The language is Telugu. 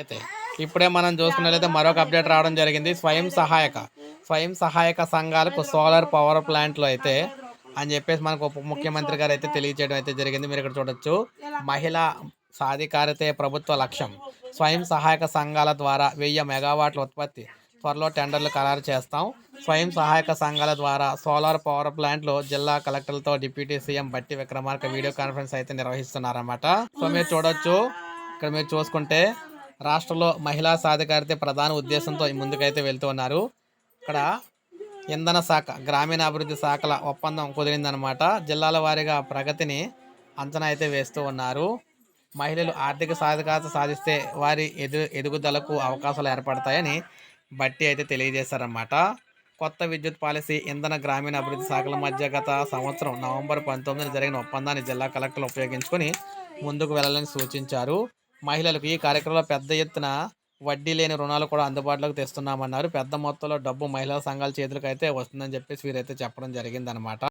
అయితే ఇప్పుడే మనం చూసుకున్నట్లయితే మరొక అప్డేట్ రావడం జరిగింది. స్వయం సహాయక స్వయం సహాయక సంఘాలకు సోలార్ పవర్ ప్లాంట్లు అయితే అని చెప్పేసి మనకు ఉప ముఖ్యమంత్రి గారు అయితే తెలియజేయడం అయితే జరిగింది. మీరు ఇక్కడ చూడొచ్చు. మహిళా సాధికారిత ప్రభుత్వ లక్ష్యం. స్వయం సహాయక సంఘాల ద్వారా వెయ్యి మెగావాట్ల ఉత్పత్తి త్వరలో టెండర్లు ఖరారు చేస్తాం. స్వయం సహాయక సంఘాల ద్వారా సోలార్ పవర్ ప్లాంట్లు జిల్లా కలెక్టర్లతో డిప్యూటీ సీఎం బట్టి విక్రమార్క వీడియో కాన్ఫరెన్స్ అయితే నిర్వహిస్తున్నారన్నమాట. సో మీరు చూడొచ్చు. ఇక్కడ మీరు చూసుకుంటే రాష్ట్రంలో మహిళా సాధికారిత ప్రధాన ఉద్దేశంతో ఈ ముందుకైతే వెళ్తూ ఉన్నారు. ఇక్కడ ఇంధన శాఖ గ్రామీణ అభివృద్ధి శాఖల ఒప్పందం కుదిరిందనమాట జిల్లాల వారీగా ప్రగతిని అంచనా అయితే వేస్తూ ఉన్నారు. మహిళలు ఆర్థిక సాధికారత సాధిస్తే వారి ఎదు ఎదుగుదలకు అవకాశాలు ఏర్పడతాయని బట్టి అయితే తెలియజేశారన్నమాట. కొత్త విద్యుత్ పాలసీ ఇంధన గ్రామీణ అభివృద్ధి శాఖల మధ్య గత సంవత్సరం నవంబర్ పంతొమ్మిదిన జరిగిన ఒప్పందాన్ని జిల్లా కలెక్టర్లు ఉపయోగించుకొని ముందుకు వెళ్ళాలని సూచించారు. మహిళలకు ఈ కార్యక్రమంలో పెద్ద ఎత్తున వడ్డీ లేని రుణాలు కూడా అందుబాటులోకి తెస్తున్నామన్నారు. పెద్ద మొత్తంలో డబ్బు మహిళా సంఘాల చేతులకు అయితే వస్తుందని చెప్పేసి వీరైతే చెప్పడం జరిగిందనమాట